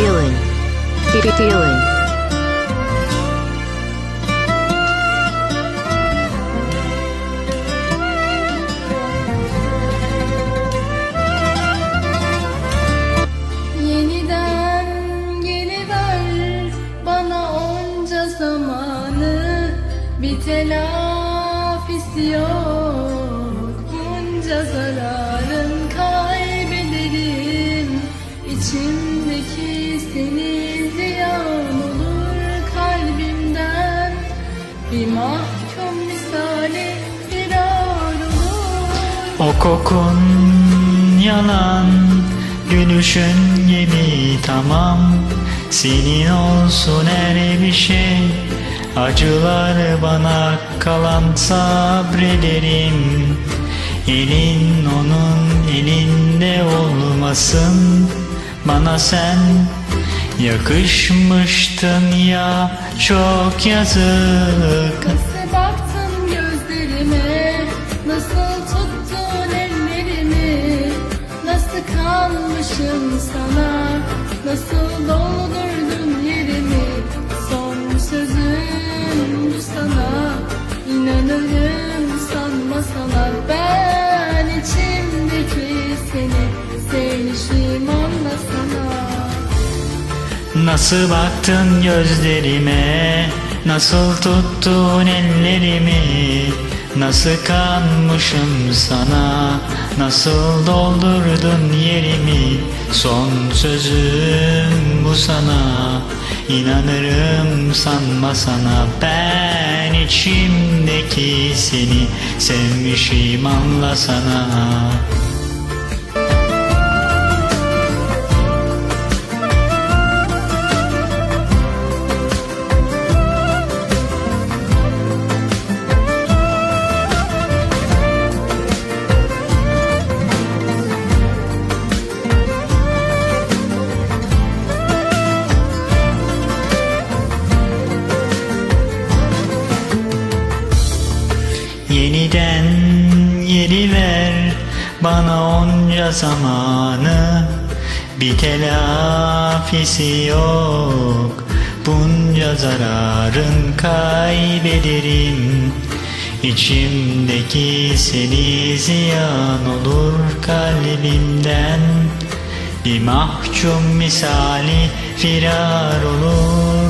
feeling, fe- feeling. Zamanı Bir telafisi yok Kokun yalan Gülüşün gibi tamam. Senin olsun her bir şey Acılar bana kalan sabrederim. Elin onun elinde olmasın Bana sen yakışmıştın ya Çok yazık. Nasıl baktın kanmışım sana. Nasıl doldurdun yerimi? Son sözüm bu sana. İnanırım sanma sana Ben içimdeki seni. Sevmişim anla sana. Nasıl baktın gözlerime? Nasıl tuttun ellerimi Nasıl kanmışım sana? Nasıl doldurdun yerimi? Son sözüm bu sana. İnanırım sanma sana. Ben içimdeki seni Sevmişim anla sana yeri ver bana onca zamanı. Bir telafisi yok bunca zararın kaybederim. İçimdeki seni ziyan olur kalbimden. Bir mahkum misali firar olur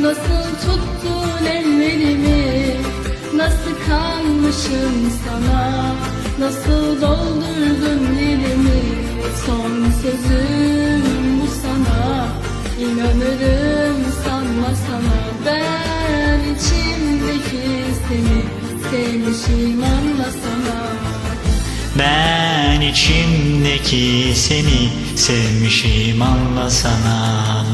Nasıl tuttun ellerimi? Nasıl kanmışım sana? Nasıl doldurdun yerimi Son sözüm bu sana. İnanırım sanma sana. Ben içimdeki seni Sevmişim anla sana Ben içimdeki seni sevmişim anla sana